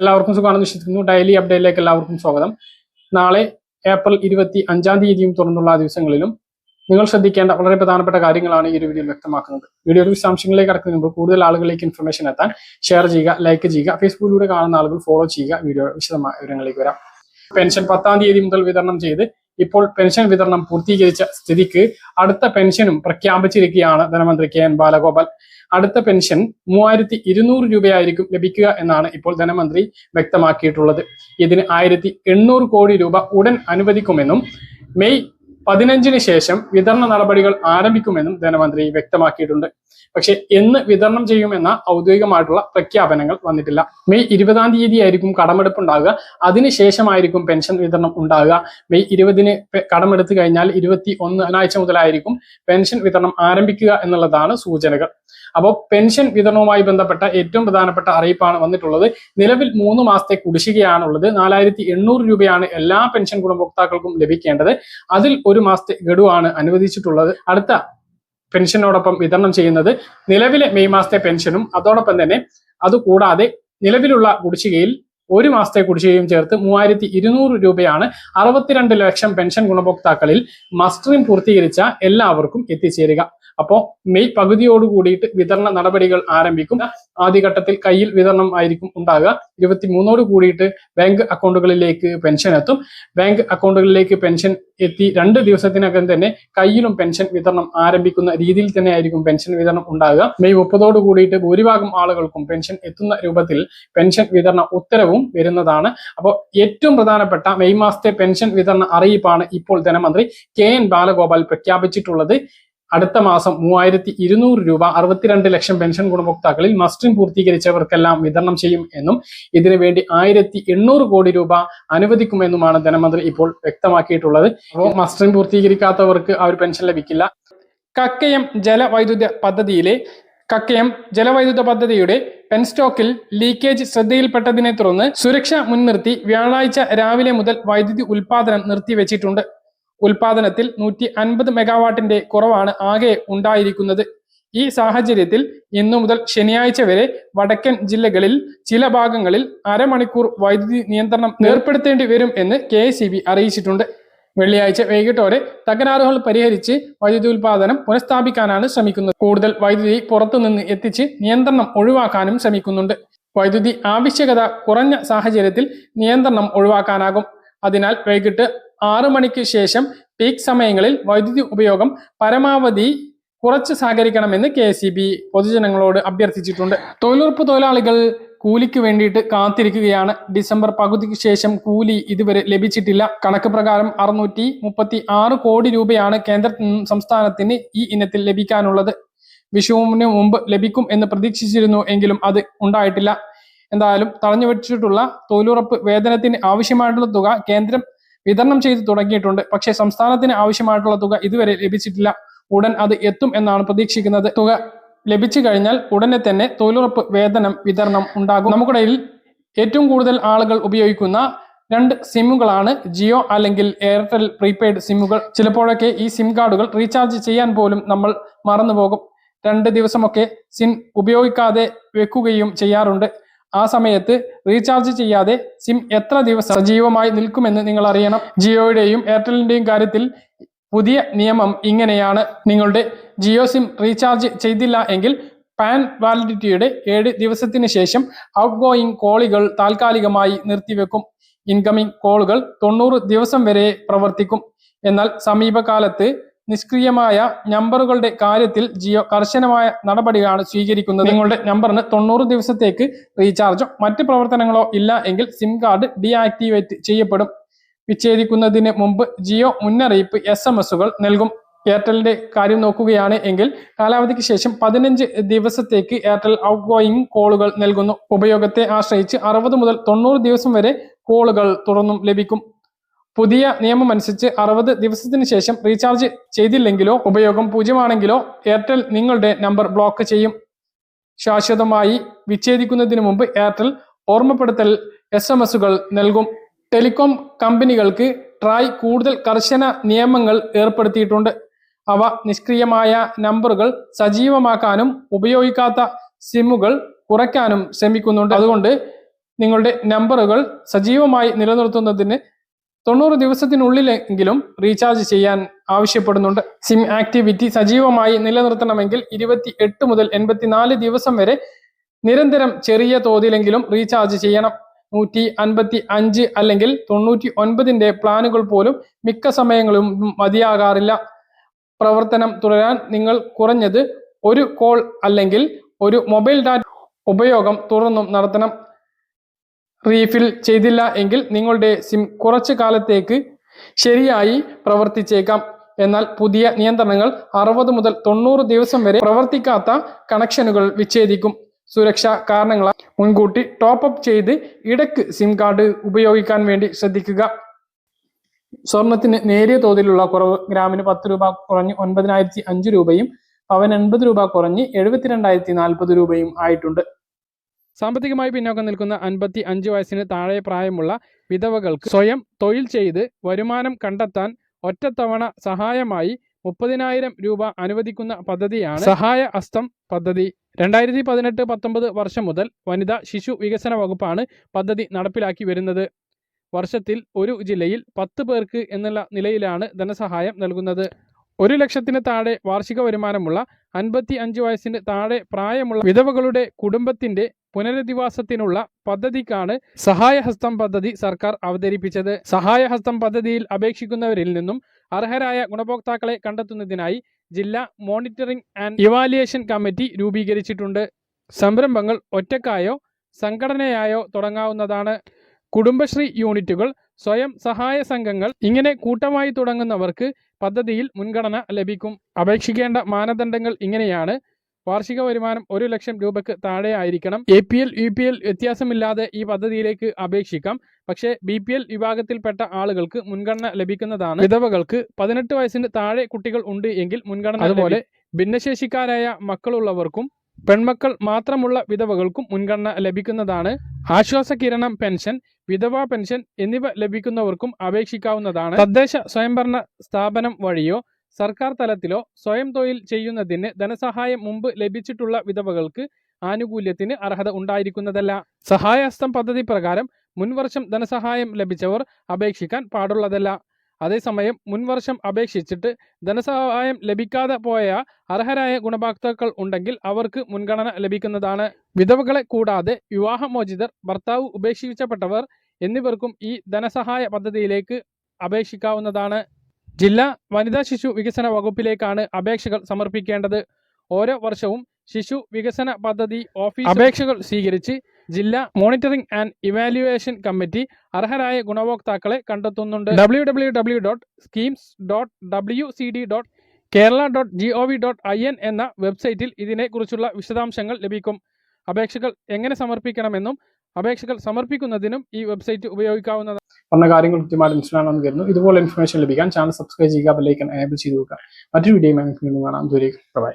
എല്ലാവർക്കും സുഖമാണെന്ന് വിശ്വസിക്കുന്നു. ഡെയിലി അപ്ഡേറ്റിലേക്ക് എല്ലാവർക്കും സ്വാഗതം. നാളെ ഏപ്രിൽ ഇരുപത്തി അഞ്ചാം തീയതിയും തുറന്നുള്ള ദിവസങ്ങളിലും നിങ്ങൾ ശ്രദ്ധിക്കേണ്ട വളരെ പ്രധാനപ്പെട്ട കാര്യങ്ങളാണ് ഈ ഒരു വീഡിയോയിൽ വ്യക്തമാക്കുന്നത്. വീഡിയോയുടെ വിശദാംശങ്ങളിലേക്ക് കടക്കുന്ന മുമ്പ് കൂടുതൽ ആളുകളിലേക്ക് ഇൻഫർമേഷൻ എത്താൻ ഷെയർ ചെയ്യുക ലൈക്ക് ചെയ്യുക ഫേസ്ബുക്കിലൂടെ കാണുന്ന ആളുകൾ ഫോളോ ചെയ്യുക വീഡിയോ വിശദമായ വിവരങ്ങളിലേക്ക് വരാം. പെൻഷൻ പത്താം തീയതി മുതൽ വിതരണം ചെയ്ത് ഇപ്പോൾ പെൻഷൻ വിതരണം പൂർത്തീകരിച്ച സ്ഥിതിക്ക് അടുത്ത പെൻഷനും പ്രഖ്യാപിച്ചിരിക്കുകയാണ് ധനമന്ത്രി കെ എൻ ബാലഗോപാൽ. അടുത്ത പെൻഷൻ മൂവായിരത്തി ഇരുന്നൂറ് രൂപയായിരിക്കും ലഭിക്കുക എന്നാണ് ഇപ്പോൾ ധനമന്ത്രി വ്യക്തമാക്കിയിട്ടുള്ളത്. ഇതിന് ആയിരത്തി എണ്ണൂറ് കോടി രൂപ ഉടൻ അനുവദിക്കുമെന്നും മെയ് പതിനഞ്ചിന് ശേഷം വിതരണ നടപടികൾ ആരംഭിക്കുമെന്നും ധനമന്ത്രി വ്യക്തമാക്കിയിട്ടുണ്ട്. പക്ഷെ എന്ന് വിതരണം ചെയ്യുമെന്ന ഔദ്യോഗികമായിട്ടുള്ള പ്രഖ്യാപനങ്ങൾ വന്നിട്ടില്ല. മെയ് ഇരുപതാം തീയതി ആയിരിക്കും കടമെടുപ്പ് ഉണ്ടാകുക അതിനുശേഷമായിരിക്കും പെൻഷൻ വിതരണം ഉണ്ടാകുക മെയ് ഇരുപതിന് കടമെടുത്തു കഴിഞ്ഞാൽ ഇരുപത്തി ഒന്ന് ആഴ്ച മുതലായിരിക്കും പെൻഷൻ വിതരണം ആരംഭിക്കുക എന്നുള്ളതാണ് സൂചനകൾ. അപ്പോൾ പെൻഷൻ വിതരണവുമായി ബന്ധപ്പെട്ട ഏറ്റവും പ്രധാനപ്പെട്ട അറിയിപ്പാണ് വന്നിട്ടുള്ളത്. നിലവിൽ മൂന്ന് മാസത്തെ കുടിശ്ശികയാണുള്ളത്. നാലായിരത്തി എണ്ണൂറ് രൂപയാണ് എല്ലാ പെൻഷൻ ഗുണഭോക്താക്കൾക്കും ലഭിക്കേണ്ടത്. അതിൽ ഒരു മാസത്തെ ഗഡുവാണ് അനുവദിച്ചിട്ടുള്ളത്. അടുത്ത പെൻഷനോടൊപ്പം വിതരണം ചെയ്യുന്നത് നിലവിലെ മെയ് മാസത്തെ പെൻഷനും അതോടൊപ്പം തന്നെ അതുകൂടാതെ നിലവിലുള്ള കുടിശ്ശികയിൽ ഒരു മാസത്തെ കുടിശ്ശികയും ചേർത്ത് മൂവായിരത്തി ഇരുന്നൂറ് രൂപയാണ് അറുപത്തിരണ്ട് ലക്ഷം പെൻഷൻ ഗുണഭോക്താക്കളിൽ മസ്റ്ററിംഗ് പൂർത്തീകരിച്ച എല്ലാവർക്കും എത്തിച്ചേരുക. അപ്പോൾ മെയ് പകുതിയോട് കൂടിയിട്ട് വിതരണ നടപടികൾ ആരംഭിക്കും. ആദ്യഘട്ടത്തിൽ കയ്യിൽ വിതരണം ആയിരിക്കും ഉണ്ടാകുക ഇരുപത്തി മൂന്നോട് കൂടിയിട്ട് ബാങ്ക് അക്കൗണ്ടുകളിലേക്ക് പെൻഷൻ എത്തും. ബാങ്ക് അക്കൗണ്ടുകളിലേക്ക് പെൻഷൻ എത്തി രണ്ട് ദിവസത്തിനകം തന്നെ കയ്യിലും പെൻഷൻ വിതരണം ആരംഭിക്കുന്ന രീതിയിൽ തന്നെ ആയിരിക്കും പെൻഷൻ വിതരണം ഉണ്ടാകുക മെയ് മുപ്പതോട് കൂടിയിട്ട് ഭൂരിഭാഗം ആളുകൾക്കും പെൻഷൻ എത്തുന്ന രൂപത്തിൽ പെൻഷൻ വിതരണ ഉത്തരവും വരുന്നതാണ്. അപ്പോൾ ഏറ്റവും പ്രധാനപ്പെട്ട മെയ് മാസത്തെ പെൻഷൻ വിതരണ അറിയിപ്പാണ് ഇപ്പോൾ ധനമന്ത്രി കെ എൻ ബാലഗോപാൽ പ്രഖ്യാപിച്ചിട്ടുള്ളത്. അടുത്ത മാസം മൂവായിരത്തി ഇരുന്നൂറ് രൂപ അറുപത്തിരണ്ട് ലക്ഷം പെൻഷൻ ഗുണഭോക്താക്കളിൽ മസ്റ്ററിംഗ് പൂർത്തീകരിച്ചവർക്കെല്ലാം വിതരണം ചെയ്യും എന്നും ഇതിനു വേണ്ടി ആയിരത്തി എണ്ണൂറ് കോടി രൂപ അനുവദിക്കുമെന്നുമാണ് ധനമന്ത്രി ഇപ്പോൾ വ്യക്തമാക്കിയിട്ടുള്ളത്. അപ്പോൾ മസ്റ്ററിംഗ് പൂർത്തീകരിക്കാത്തവർക്ക് ആ ഒരു പെൻഷൻ ലഭിക്കില്ല. കക്കയം ജലവൈദ്യുത പദ്ധതിയിലെ കക്കയം ജലവൈദ്യുത പദ്ധതിയുടെ പെൻസ്റ്റോക്കിൽ ലീക്കേജ് ശ്രദ്ധയിൽപ്പെട്ടതിനെ തുടർന്ന് സുരക്ഷ മുൻനിർത്തി വ്യാഴാഴ്ച രാവിലെ മുതൽ വൈദ്യുതി ഉൽപാദനം നിർത്തിവെച്ചിട്ടുണ്ട്. ഉൽപാദനത്തിൽ നൂറ്റി അൻപത് മെഗാവാട്ടിന്റെ കുറവാണ് ആകെ ഉണ്ടായിരിക്കുന്നത്. ഈ സാഹചര്യത്തിൽ ഇന്നു മുതൽ ശനിയാഴ്ച വരെ വടക്കൻ ജില്ലകളിൽ ചില ഭാഗങ്ങളിൽ അരമണിക്കൂർ വൈദ്യുതി നിയന്ത്രണം ഏർപ്പെടുത്തേണ്ടി വരും എന്ന് കെ അറിയിച്ചിട്ടുണ്ട്. വെള്ളിയാഴ്ച വൈകിട്ടോടെ തകരാറുകൾ പരിഹരിച്ച് വൈദ്യുതി ഉൽപാദനം പുനഃസ്ഥാപിക്കാനാണ് ശ്രമിക്കുന്നത്. കൂടുതൽ വൈദ്യുതി പുറത്തുനിന്ന് എത്തിച്ച് നിയന്ത്രണം ഒഴിവാക്കാനും ശ്രമിക്കുന്നുണ്ട്. വൈദ്യുതി ആവശ്യകത കുറഞ്ഞ സാഹചര്യത്തിൽ നിയന്ത്രണം ഒഴിവാക്കാനാകും. അതിനാൽ വൈകിട്ട് ആറു മണിക്ക് ശേഷം പീക്ക് സമയങ്ങളിൽ വൈദ്യുതി ഉപയോഗം പരമാവധി കുറച്ച് സഹകരിക്കണമെന്ന് കെ എസ് പൊതുജനങ്ങളോട് അഭ്യർത്ഥിച്ചിട്ടുണ്ട്. തൊഴിലുറപ്പ് തൊഴിലാളികൾ കൂലിക്ക് വേണ്ടിയിട്ട് കാത്തിരിക്കുകയാണ്. ഡിസംബർ പകുതിക്ക് ശേഷം കൂലി ഇതുവരെ ലഭിച്ചിട്ടില്ല. കണക്ക് പ്രകാരം അറുന്നൂറ്റി മുപ്പത്തി ആറ് കോടി രൂപയാണ് കേന്ദ്ര സംസ്ഥാനത്തിന് ഈ ഇനത്തിൽ ലഭിക്കാനുള്ളത്. വിഷുവിന് മുമ്പ് ലഭിക്കും എന്ന് പ്രതീക്ഷിച്ചിരുന്നു എങ്കിലും അത് ഉണ്ടായിട്ടില്ല. എന്തായാലും തടഞ്ഞു വെച്ചിട്ടുള്ള തൊഴിലുറപ്പ് വേതനത്തിന് ആവശ്യമായിട്ടുള്ള തുക കേന്ദ്രം വിതരണം ചെയ്തു തുടങ്ങിയിട്ടുണ്ട്. പക്ഷേ സംസ്ഥാനത്തിന് ആവശ്യമായിട്ടുള്ള തുക ഇതുവരെ ലഭിച്ചിട്ടില്ല. ഉടൻ അത് എത്തും എന്നാണ് പ്രതീക്ഷിക്കുന്നത്. തുക ലഭിച്ചു കഴിഞ്ഞാൽ ഉടനെ തന്നെ തൊഴിലുറപ്പ് വേതനം വിതരണം ഉണ്ടാകും. നമുക്കിടയിൽ ഏറ്റവും കൂടുതൽ ആളുകൾ ഉപയോഗിക്കുന്ന രണ്ട് സിമ്മുകളാണ് ജിയോ അല്ലെങ്കിൽ എയർടെൽ പ്രീപെയ്ഡ് സിമ്മുകൾ. ചിലപ്പോഴൊക്കെ ഈ സിം കാർഡുകൾ റീചാർജ് ചെയ്യാൻ പോലും നമ്മൾ മറന്നുപോകും. രണ്ട് ദിവസമൊക്കെ സിം ഉപയോഗിക്കാതെ വെക്കുകയും ചെയ്യാറുണ്ട്. ആ സമയത്ത് റീചാർജ് ചെയ്യാതെ സിം എത്ര ദിവസം സജീവമായി നിൽക്കുമെന്ന് നിങ്ങൾ അറിയണം. ജിയോയുടെയും എയർടെലിന്റെയും കാര്യത്തിൽ പുതിയ നിയമം ഇങ്ങനെയാണ്. നിങ്ങളുടെ ജിയോ സിം റീചാർജ് ചെയ്തില്ല എങ്കിൽ പാൻ വാലിഡിറ്റിയുടെ ഏഴ് ദിവസത്തിന് ശേഷം ഔട്ട് ഗോയിങ് കോളുകൾ താൽക്കാലികമായി നിർത്തിവെക്കും. ഇൻകമിംഗ് കോളുകൾ തൊണ്ണൂറ് ദിവസം വരെ പ്രവർത്തിക്കും. എന്നാൽ സമീപകാലത്ത് നിഷ്ക്രിയമായ നമ്പറുകളുടെ കാര്യത്തിൽ ജിയോ കർശനമായ നടപടിയാണ് സ്വീകരിക്കുന്നത്. നിങ്ങളുടെ നമ്പറിന് തൊണ്ണൂറ് ദിവസത്തേക്ക് റീചാർജോ മറ്റ് പ്രവർത്തനങ്ങളോ ഇല്ല എങ്കിൽ സിം കാർഡ് ഡീആക്ടിവേറ്റ് ചെയ്യപ്പെടും. വിച്ഛേദിക്കുന്നതിന് മുമ്പ് ജിയോ മുന്നറിയിപ്പ് എസ് എം എസുകൾ നൽകും. എയർടെലിന്റെ കാര്യം നോക്കുകയാണ് എങ്കിൽ കാലാവധിക്ക് ശേഷം പതിനഞ്ച് ദിവസത്തേക്ക് എയർടെൽ ഔട്ട് ഗോയിങ് കോളുകൾ നൽകുന്നു. ഉപയോഗത്തെ ആശ്രയിച്ച് അറുപത് മുതൽ തൊണ്ണൂറ് ദിവസം വരെ കോളുകൾ തുടർന്നും ലഭിക്കും. പുതിയ നിയമമനുസരിച്ച് അറുപത് ദിവസത്തിന് ശേഷം റീചാർജ് ചെയ്തില്ലെങ്കിലോ ഉപയോഗം പൂജ്യമാണെങ്കിലോ എയർടെൽ നിങ്ങളുടെ നമ്പർ ബ്ലോക്ക് ചെയ്യും. ശാശ്വതമായി വിച്ഛേദിക്കുന്നതിന് മുമ്പ് എയർടെൽ ഓർമ്മപ്പെടുത്തൽ എസ് എം എസുകൾ നൽകും. ടെലികോം കമ്പനികൾക്ക് ട്രായ് കൂടുതൽ കർശന നിയമങ്ങൾ ഏർപ്പെടുത്തിയിട്ടുണ്ട്. അവ നിഷ്ക്രിയമായ നമ്പറുകൾ സജീവമാക്കാനും ഉപയോഗിക്കാത്ത സിമ്മുകൾ കുറയ്ക്കാനും ശ്രമിക്കുന്നുണ്ട്. അതുകൊണ്ട് നിങ്ങളുടെ നമ്പറുകൾ സജീവമായി നിലനിർത്തുന്നതിന് തൊണ്ണൂറ് ദിവസത്തിനുള്ളിലെങ്കിലും റീചാർജ് ചെയ്യാൻ ആവശ്യപ്പെടുന്നുണ്ട്. സിം ആക്ടിവിറ്റി സജീവമായി നിലനിർത്തണമെങ്കിൽ ഇരുപത്തി എട്ട് മുതൽ എൺപത്തിനാല് ദിവസം വരെ നിരന്തരം ചെറിയ തോതിലെങ്കിലും റീചാർജ് ചെയ്യണം. നൂറ്റി അൻപത്തി അഞ്ച് അല്ലെങ്കിൽ തൊണ്ണൂറ്റി ഒൻപതിന്റെ പ്ലാനുകൾ പോലും മിക്ക സമയങ്ങളും മതിയാകാറില്ല. പ്രവർത്തനം തുടരാൻ നിങ്ങൾ കുറഞ്ഞത് ഒരു കോൾ അല്ലെങ്കിൽ ഒരു മൊബൈൽ ഡാറ്റ ഉപയോഗം തുടർന്നും നടത്തണം. റീഫിൽ ചെയ്തില്ല എങ്കിൽ നിങ്ങളുടെ സിം കുറച്ചു കാലത്തേക്ക് ശരിയായി പ്രവർത്തിച്ചേക്കാം. എന്നാൽ പുതിയ നിയന്ത്രണങ്ങൾ അറുപത് മുതൽ തൊണ്ണൂറ് ദിവസം വരെ പ്രവർത്തിക്കാത്ത കണക്ഷനുകൾ വിച്ഛേദിക്കും. സുരക്ഷാ കാരണങ്ങളാൽ മുൻകൂട്ടി ടോപ്പ് അപ്പ് ചെയ്ത് ഇടയ്ക്ക് സിം കാർഡ് ഉപയോഗിക്കാൻ വേണ്ടി ശ്രദ്ധിക്കുക. സ്വർണത്തിന് നേരിയ തോതിലുള്ള കുറവ്. ഗ്രാമിന് പത്ത് രൂപ കുറഞ്ഞ് ഒൻപതിനായിരത്തി അഞ്ച് രൂപയും പവൻ എൺപത് രൂപ കുറഞ്ഞ് എഴുപത്തിരണ്ടായിരത്തി നാൽപ്പത് രൂപയും ആയിട്ടുണ്ട്. സാമ്പത്തികമായി പിന്നോക്കം നിൽക്കുന്ന അൻപത്തി അഞ്ച് വയസ്സിന് താഴെ പ്രായമുള്ള വിധവകൾക്ക് സ്വയം തൊഴിൽ ചെയ്ത് വരുമാനം കണ്ടെത്താൻ ഒറ്റത്തവണ സഹായമായി മുപ്പതിനായിരം രൂപ അനുവദിക്കുന്ന പദ്ധതിയാണ് സഹായ അസ്തം പദ്ധതി. രണ്ടായിരത്തി പതിനെട്ട് പത്തൊമ്പത് വർഷം മുതൽ വനിതാ ശിശു വികസന വകുപ്പാണ് പദ്ധതി നടപ്പിലാക്കി വരുന്നത്. വർഷത്തിൽ ഒരു ജില്ലയിൽ പത്ത് പേർക്ക് എന്നുള്ള നിലയിലാണ് ധനസഹായം നൽകുന്നത്. ഒരു ലക്ഷത്തിന് താഴെ വാർഷിക വരുമാനമുള്ള അൻപത്തി അഞ്ച് വയസ്സിന് താഴെ പ്രായമുള്ള വിധവകളുടെ കുടുംബത്തിന്റെ പുനരധിവാസത്തിനുള്ള പദ്ധതിക്കാണ് സഹായഹസ്തം പദ്ധതി സർക്കാർ അവതരിപ്പിച്ചത്. സഹായഹസ്തം പദ്ധതിയിൽ അപേക്ഷിക്കുന്നവരിൽ നിന്നും അർഹരായ ഗുണഭോക്താക്കളെ കണ്ടെത്തുന്നതിനായി ജില്ലാ മോണിറ്ററിംഗ് ആൻഡ് ഇവാലുവേഷൻ കമ്മിറ്റി രൂപീകരിച്ചിട്ടുണ്ട്. സംരംഭങ്ങൾ ഒറ്റക്കായോ സംഘടനയായോ തുടങ്ങാവുന്നതാണ്. കുടുംബശ്രീ യൂണിറ്റുകൾ സ്വയം സഹായ സംഘങ്ങൾ ഇങ്ങനെ കൂട്ടമായി തുടങ്ങുന്നവർക്ക് പദ്ധതിയിൽ മുൻഗണന ലഭിക്കും. അപേക്ഷിക്കേണ്ട മാനദണ്ഡങ്ങൾ ഇങ്ങനെയാണ്. വാർഷിക വരുമാനം ഒരു ലക്ഷം രൂപയ്ക്ക് താഴെ ആയിരിക്കണം. A P L U P L വ്യത്യാസമില്ലാതെ ഈ പദ്ധതിയിലേക്ക് അപേക്ഷിക്കാം. പക്ഷേ ബി പി എൽ വിഭാഗത്തിൽപ്പെട്ട ആളുകൾക്ക് മുൻഗണന ലഭിക്കുന്നതാണ്. വിധവകൾക്ക് പതിനെട്ട് വയസ്സിന് താഴെ കുട്ടികൾ ഉണ്ട് എങ്കിൽ മുൻഗണന അതുപോലെ ഭിന്നശേഷിക്കാരായ മക്കളുള്ളവർക്കും പെൺമക്കൾ മാത്രമുള്ള വിധവകൾക്കും മുൻഗണന ലഭിക്കുന്നതാണ്. ആശ്വാസ കിരണം പെൻഷൻ വിധവാ പെൻഷൻ എന്നിവ ലഭിക്കുന്നവർക്കും അപേക്ഷിക്കാവുന്നതാണ്. തദ്ദേശ സ്വയംഭരണ സ്ഥാപനം വഴിയോ സർക്കാർ തലത്തിലോ സ്വയം തൊഴിൽ ചെയ്യുന്നതിന് ധനസഹായം മുമ്പ് ലഭിച്ചിട്ടുള്ള വിധവകൾക്ക് ആനുകൂല്യത്തിന് അർഹത ഉണ്ടായിരിക്കുന്നതല്ല. സഹായഹസ്തം പദ്ധതി പ്രകാരം മുൻവർഷം ധനസഹായം ലഭിച്ചവർ അപേക്ഷിക്കാൻ പാടുള്ളതല്ല. അതേസമയം മുൻവർഷം അപേക്ഷിച്ചിട്ട് ധനസഹായം ലഭിക്കാതെ പോയ അർഹരായ ഗുണഭോക്താക്കൾ ഉണ്ടെങ്കിൽ അവർക്ക് മുൻഗണന ലഭിക്കുന്നതാണ്. വിധവകളെ കൂടാതെ വിവാഹമോചിതർ ഭർത്താവ് ഉപേക്ഷിക്കപ്പെട്ടവർ എന്നിവർക്കും ഈ ധനസഹായ പദ്ധതിയിലേക്ക് അപേക്ഷിക്കാവുന്നതാണ്. ജില്ലാ വനിതാ ശിശു വികസന വകുപ്പിലേക്കാണ് അപേക്ഷകൾ സമർപ്പിക്കേണ്ടത്. ഓരോ വർഷവും ശിശു വികസന പദ്ധതി ഓഫീസ് അപേക്ഷകൾ സ്വീകരിച്ച് ജില്ലാ മോണിറ്ററിംഗ് ആൻഡ് ഇവാലുവേഷൻ കമ്മിറ്റി അർഹരായ ഗുണഭോക്താക്കളെ കണ്ടെത്തുന്നുണ്ട്. W W W dot schemes dot W C D dot Kerala dot G O V dot I N എന്ന വെബ്സൈറ്റിൽ ഇതിനെക്കുറിച്ചുള്ള വിശദാംശങ്ങൾ ലഭിക്കും. അപേക്ഷകൾ എങ്ങനെ സമർപ്പിക്കണമെന്നും അപേക്ഷകൾ സമർപ്പിക്കുന്നതിനും ഈ വെബ്സൈറ്റ് ഉപയോഗിക്കാവുന്നതാണ്. പറഞ്ഞ കാര്യങ്ങൾ കൃത്യമായിട്ട് മനസ്സിലാണെന്ന് കരുതുന്നു. ഇതുപോലെ ഇൻഫർമേഷൻ ലഭിക്കാൻ ചാനൽ സബ്സ്ക്രൈബ് ചെയ്യുക ബെല്ലൈക്കൻ എനേബിൾ ചെയ്ത് വെക്കുക. മറ്റൊരു വീഡിയോ കാണാം. ദൂരേക്ക് ബൈ